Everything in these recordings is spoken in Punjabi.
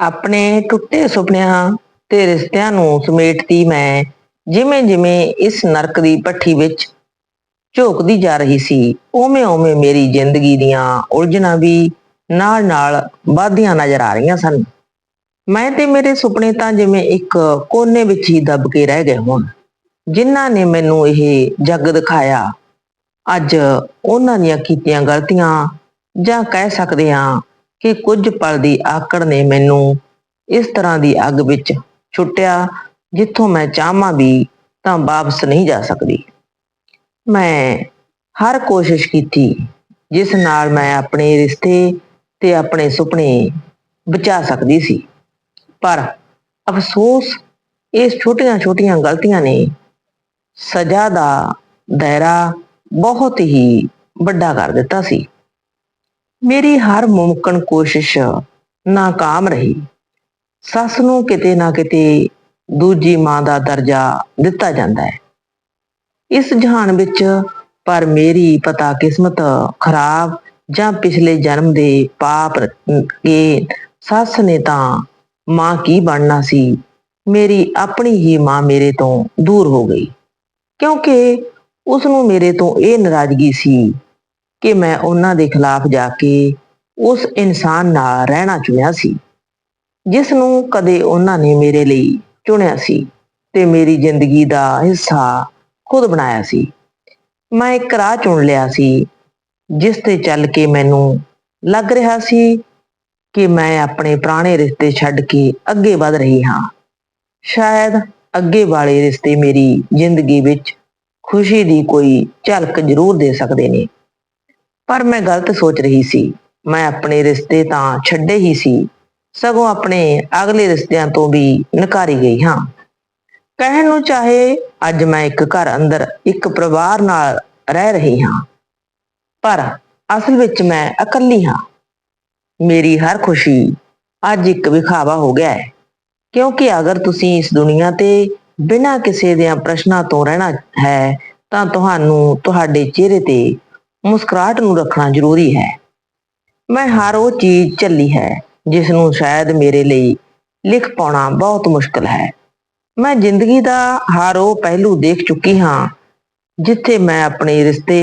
ਆਪਣੇ ਟੁੱਟੇ ਸੁਪਨਿਆਂ ਤੇ ਰਿਸ਼ਤਿਆਂ ਨੂੰ ਸਮੇਟਦੀ ਮੈਂ, ਜਿਵੇਂ ਜਿਵੇਂ ਇਸ ਨਰਕ ਦੀ ਭੱਠੀ ਵਿੱਚ ਝੋਕਦੀ ਜਾ ਰਹੀ ਸੀ ਓਵੇਂ ਓਵੇਂ ਮੇਰੀ ਜ਼ਿੰਦਗੀ ਦੀਆਂ ਉਲਝਣਾਂ ਵੀ ਨਾਲ ਨਾਲ ਵੱਧਦੀਆਂ ਨਜ਼ਰ ਆ ਰਹੀਆਂ ਸਨ। ਮੈਂ ਤੇ ਮੇਰੇ ਸੁਪਨੇ ਤਾਂ ਜਿਵੇਂ ਇੱਕ ਕੋਨੇ ਵਿੱਚ ਹੀ ਦਬ ਕੇ ਰਹਿ ਗਏ ਹੋਣ, ਜਿਨ੍ਹਾਂ ਨੇ ਮੈਨੂੰ ਇਹ ਜੱਗ ਦਿਖਾਇਆ। ਅੱਜ ਉਹਨਾਂ ਦੀਆਂ ਕੀਤੀਆਂ ਗਲਤੀਆਂ ਜਾਂ ਕਹਿ ਸਕਦੇ ਹਾਂ ਕਿ ਕੁਝ ਪਲ ਦੀ ਆਕੜ ਨੇ ਮੈਨੂੰ ਇਸ ਤਰ੍ਹਾਂ ਦੀ ਅੱਗ ਵਿੱਚ ਛੁੱਟਿਆ, ਜਿੱਥੋਂ ਮੈਂ ਚਾਹਾਂ ਵੀ ਤਾਂ ਵਾਪਸ ਨਹੀਂ ਜਾ ਸਕਦੀ। ਮੈਂ ਹਰ ਕੋਸ਼ਿਸ਼ ਕੀਤੀ, ਜਿਸ ਨਾਲ ਮੈਂ ਆਪਣੇ ਰਿਸ਼ਤੇ ਤੇ ਆਪਣੇ ਸੁਪਨੇ ਬਚਾ ਸਕਦੀ ਸੀ। ਪਰ ਅਫਸੋਸ, ਇਸ ਛੋਟੀਆਂ-ਛੋਟੀਆਂ ਗਲਤੀਆਂ ਨੇ ਸਜ਼ਾ ਦਾ ਦਾਇਰਾ ਬਹੁਤ ਹੀ ਵੱਡਾ ਕਰ ਦਿੱਤਾ ਸੀ। ਮੇਰੀ ਹਰ ਮੁਮਕਨ ਕੋਸ਼ਿਸ਼ ਨਾਕਾਮ ਰਹੀ। ਸੱਸ ਨੂੰ ਕਿਤੇ ਨਾ ਕਿਤੇ ਦੂਜੀ ਮਾਂ ਦਾ ਦਰਜਾ ਦਿੱਤਾ ਜਾਂਦਾ ਹੈ। ਇਸ ਜਹਾਨ ਵਿੱਚ ਪਰ ਮੇਰੀ ਪਤਾ ਕਿਸਮਤ ਖਰਾਬ ਜਾਂ ਪਿਛਲੇ ਜਨਮ ਦੇ ਪਾਪ ਕੇ ਸੱਸ ਨੇ ਤਾਂ ਮਾਂ ਕੀ ਬਣਨਾ ਸੀ, ਮੇਰੀ ਆਪਣੀ ਹੀ ਮਾਂ ਮੇਰੇ ਤੋਂ ਦੂਰ ਹੋ ਗਈ। ਕਿਉਂਕਿ ਉਸ ਨੂੰ ਮੇਰੇ ਤੋਂ ਇਹ ਨਾਰਾਜ਼ਗੀ ਸੀ ਕਿ ਮੈਂ ਉਹਨਾਂ ਦੇ ਖਿਲਾਫ ਜਾ ਕੇ ਉਸ ਇਨਸਾਨ ਨਾਲ ਰਹਿਣਾ ਚੁਣਿਆ ਸੀ ਜਿਸ ਨੂੰ ਕਦੇ ਉਹਨਾਂ ਨੇ ਮੇਰੇ ਲਈ ਚੁਣਿਆ ਸੀ ਤੇ ਮੇਰੀ ਜ਼ਿੰਦਗੀ ਦਾ ਹਿੱਸਾ ਖੁਦ ਬਣਾਇਆ ਸੀ। ਮੈਂ ਇੱਕ ਰਾਹ ਚੁਣ ਲਿਆ ਸੀ, ਜਿਸ ਤੇ ਚੱਲ ਕੇ ਮੈਨੂੰ ਲੱਗ ਰਿਹਾ ਸੀ ਕਿ ਮੈਂ ਆਪਣੇ ਪੁਰਾਣੇ ਰਿਸ਼ਤੇ ਛੱਡ ਕੇ ਅੱਗੇ ਵਧ ਰਹੀ ਹਾਂ। ਸ਼ਾਇਦ ਅੱਗੇ ਵਾਲੇ ਰਿਸ਼ਤੇ ਮੇਰੀ ਜ਼ਿੰਦਗੀ ਵਿੱਚ ਖੁਸ਼ੀ ਦੀ ਕੋਈ ਝਲਕ ਜ਼ਰੂਰ ਦੇ ਸਕਦੇ ਨੇ। ਪਰ ਮੈਂ ਗਲਤ ਸੋਚ ਰਹੀ ਸੀ। ਮੈਂ ਆਪਣੇ ਰਿਸ਼ਤੇ ਤਾਂ ਛੱਡੇ ਹੀ ਸੀ। ਸਗੋਂ ਆਪਣੇ ਅਗਲੇ ਰਿਸ਼ਤਿਆਂ ਤੋਂ ਵੀ ਨਕਾਰੀ ਗਈ ਹਾਂ। ਕਹਿਣ ਨੂੰ ਚਾਹੇ ਅੱਜ ਮੈਂ ਇੱਕ ਘਰ ਅੰਦਰ ਇੱਕ ਪਰਿਵਾਰ ਨਾਲ ਰਹਿ ਰਹੀ ਹਾਂ। ਪਰ ਅਸਲ ਵਿੱਚ ਮੈਂ ਇਕੱਲੀ ਹਾਂ। ਮੇਰੀ ਹਰ ਖੁਸ਼ੀ ਅੱਜ ਇੱਕ ਵਿਖਾਵਾ ਹੋ ਗਿਆ ਹੈ। ਕਿਉਂਕਿ ਅਗਰ ਤੁਸੀਂ ਇਸ ਦੁਨੀਆ ਤੇ ਬਿਨਾਂ ਕਿਸੇ ਦੇ ਪ੍ਰਸ਼ਨਾਂ ਤੋਂ ਰਹਿਣਾ ਹੈ, ਤਾਂ ਤੁਹਾਨੂੰ ਤੁਹਾਡੇ ਚਿਹਰੇ ਤੇ ਮੁਸਕਰਾਹਟ ਨੂੰ ਰੱਖਣਾ ਜ਼ਰੂਰੀ ਹੈ। ਮੈਂ ਹਰ ਉਹ ਚੀਜ਼ ਝੱਲੀ ਹੈ ਜਿਸ ਨੂੰ ਸ਼ਾਇਦ ਮੇਰੇ ਲਈ ਲਿਖ ਪਾਉਣਾ ਬਹੁਤ ਮੁਸ਼ਕਲ ਹੈ। ਮੈਂ ਜ਼ਿੰਦਗੀ ਦਾ ਹਰ ਉਹ ਪਹਿਲੂ ਦੇਖ ਚੁੱਕੀ ਹਾਂ, ਜਿੱਥੇ ਮੈਂ ਆਪਣੇ ਰਿਸ਼ਤੇ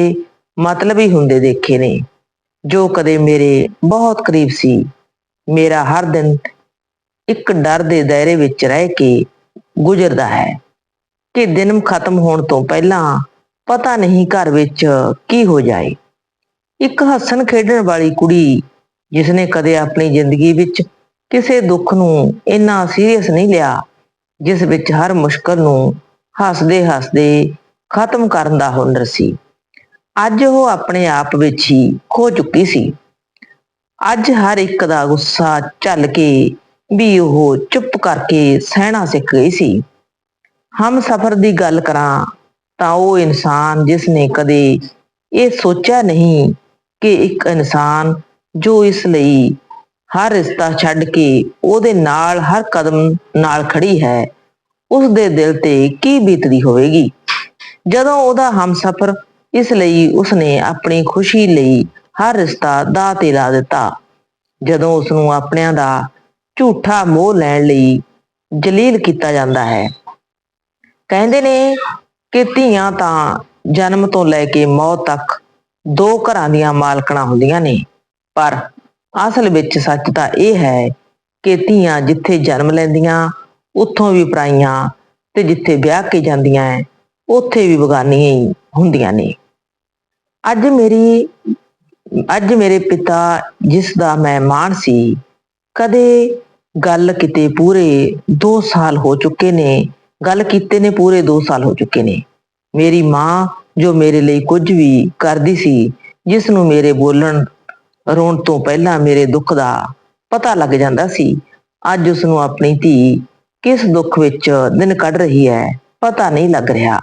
ਮਤਲਬੀ ਹੁੰਦੇ ਦੇਖੇ ਨੇ, ਜੋ ਕਦੇ ਮੇਰੇ ਬਹੁਤ ਕਰੀਬ ਸੀ। ਮੇਰਾ ਹਰ ਦਿਨ ਇੱਕ ਡਰ ਦੇ ਦਾਇਰੇ ਵਿੱਚ ਰਹਿ ਕੇ ਗੁਜ਼ਰਦਾ ਹੈ ਕਿ ਦਿਨ ਖਤਮ ਹੋਣ ਤੋਂ ਪਹਿਲਾਂ ਪਤਾ ਨਹੀਂ ਘਰ ਵਿੱਚ ਕੀ ਹੋ ਜਾਏ। ਇੱਕ ਹੱਸਣ ਖੇਡਣ ਵਾਲੀ ਕੁੜੀ ਜਿਸਨੇ ਕਦੇ ਆਪਣੀ ਜ਼ਿੰਦਗੀ ਵਿੱਚ ਕਿਸੇ ਦੁੱਖ ਨੂੰ ਇੰਨਾ ਸੀਰੀਅਸ ਨਹੀਂ ਲਿਆ, ਜਿਸ ਵਿੱਚ ਹਰ ਮੁਸ਼ਕਲ ਨੂੰ ਹੱਸਦੇ ਹੱਸਦੇ ਖਤਮ ਕਰਨ ਦਾ ਹੁਨਰ ਸੀ। ਅੱਜ ਉਹ ਆਪਣੇ ਆਪ ਵਿੱਚ ਹੀ ਖੋ ਚੁੱਕੀ ਸੀ। ਅੱਜ ਹਰ ਇੱਕ ਦਾ ਗੁੱਸਾ ਝੱਲ ਕੇ ਵੀ ਉਹ ਚੁੱਪ ਕਰਕੇ ਸਹਿਣਾ ਸਿੱਖ ਗਈ ਸੀ। ਹਮ ਸਫਰ ਦੀ ਗੱਲ ਕਰਾਂ ਤਾਂ ਉਹ ਇਨਸਾਨ ਜਿਸ ਨੇ ਕਦੇ ਇਹ ਸੋਚਿਆ ਨਹੀਂ ਕਿ ਇੱਕ ਇਨਸਾਨ ਜੋ ਇਸ ਲਈ ਹਰ ਰਿਸ਼ਤਾ ਛੱਡ ਕੇ ਉਹਦੇ ਨਾਲ ਹਰ ਕਦਮ ਨਾਲ ਖੜੀ ਹੈ ਉਸ ਦੇ ਦਿਲ ਤੇ ਕੀ ਬੀਤਦੀ ਹੋਵੇਗੀ? ਜਦੋਂ ਉਹਦਾ ਹਮਸਫਰ ਇਸ ਲਈ ਉਸਨੇ ਆਪਣੀ ਖੁਸ਼ੀ ਲਈ ਹਰ ਰਿਸ਼ਤਾ ਦਾ ਤੇ ਲਾ ਦਿੱਤਾ, ਜਦੋਂ ਉਸ ਨੂੰ ਆਪਣਿਆਂ ਦਾ ਝੂਠਾ ਮੋਹ ਲੈਣ ਲਈ ਜਲੀਲ ਕੀਤਾ ਜਾਂਦਾ ਹੈ। ਕਹਿੰਦੇ ਨੇ ਕਿ ਧੀਆਂ ਤਾਂ ਜਨਮ ਤੋਂ ਲੈ ਕੇ ਮੌਤ ਤੱਕ ਦੋ ਘਰਾਂ ਦੀਆਂ ਮਾਲਕਣਾ ਹੁੰਦੀਆਂ ਨੇ। ਪਰ ਅਸਲ ਵਿੱਚ ਸੱਚ ਤਾਂ ਇਹ ਹੈ ਕਿ ਧੀਆਂ ਜਿੱਥੇ ਜਨਮ ਲੈਂਦੀਆਂ, ਉੱਥੋਂ ਵੀ ਪਰਾਈਆਂ ਤੇ ਜਿੱਥੇ ਵਿਆਹ ਕੇ ਜਾਂਦੀਆਂ ਉੱਥੇ ਵੀ ਬਗਾਨੀਆਂ ਹੀ ਹੁੰਦੀਆਂ ਨੇ। ਅੱਜ ਮੇਰੀ, ਅੱਜ ਮੇਰੇ ਪਿਤਾ ਜਿਸ ਦਾ ਮੈਂ ਮਾਣ ਸੀ, ਕਦੇ ਗੱਲ ਕਿਤੇ ਪੂਰੇ 2 ਸਾਲ ਹੋ ਚੁੱਕੇ ਨੇ ਗੱਲ ਕੀਤੇ ਨੇ ਪੂਰੇ 2 ਸਾਲ ਹੋ ਚੁੱਕੇ ਨੇ। ਮੇਰੀ ਮਾਂ, ਜੋ ਮੇਰੇ ਲਈ ਕੁਝ ਵੀ ਕਰਦੀ ਸੀ ਜਿਸ ਨੂੰ ਮੇਰੇ ਬੋਲਣ, ਰੋਣ ਤੋਂ ਪਹਿਲਾਂ ਮੇਰੇ ਦੁੱਖ ਦਾ ਪਤਾ ਲੱਗ ਜਾਂਦਾ ਸੀ, ਅੱਜ ਉਸ ਨੂੰ ਆਪਣੀ ਧੀ ਕਿਸ ਦੁੱਖ ਵਿੱਚ ਦਿਨ ਕੱਢ ਰਹੀ ਹੈ, ਪਤਾ ਨਹੀਂ ਲੱਗ ਰਿਹਾ।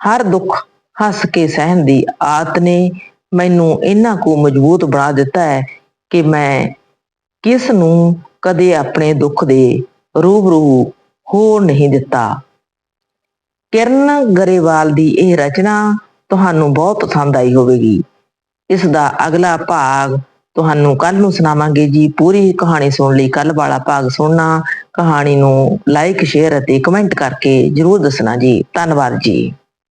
ਹਰ ਦੁੱਖ ਹੱਸ ਕੇ ਸਹਿਣ ਦੀ ਆਦਤ ਨੇ ਮੈਨੂੰ ਇੰਨਾ ਕੋ ਮਜ਼ਬੂਤ ਬਣਾ ਦਿੱਤਾ ਹੈ ਕਿ ਮੈਂ ਕਿਸ ਨੂੰ ਕਦੇ ਆਪਣੇ ਦੁੱਖ ਦੇ ਰੂਬਰੂ ਹੋਰ ਨਹੀਂ ਦਿੱਤਾ। ਕਿਰਨ ਗਰੇਵਾਲ ਦੀ ਇਹ ਰਚਨਾ ਤੁਹਾਨੂੰ ਬਹੁਤ ਪਸੰਦ ਆਈ ਹੋਵੇਗੀ। ਇਸ ਦਾ ਅਗਲਾ ਭਾਗ ਤੁਹਾਨੂੰ ਕੱਲ ਨੂੰ ਸੁਣਾਵਾਂਗੇ ਜੀ। ਪੂਰੀ ਕਹਾਣੀ ਸੁਣਨ ਲਈ ਕੱਲ ਵਾਲਾ ਭਾਗ ਸੁਣਨਾ, ਕਹਾਣੀ ਨੂੰ ਲਾਈਕ ਸ਼ੇਅਰ ਅਤੇ ਕਮੈਂਟ ਕਰਕੇ ਜਰੂਰ ਦੱਸਣਾ ਜੀ। ਧੰਨਵਾਦ ਜੀ।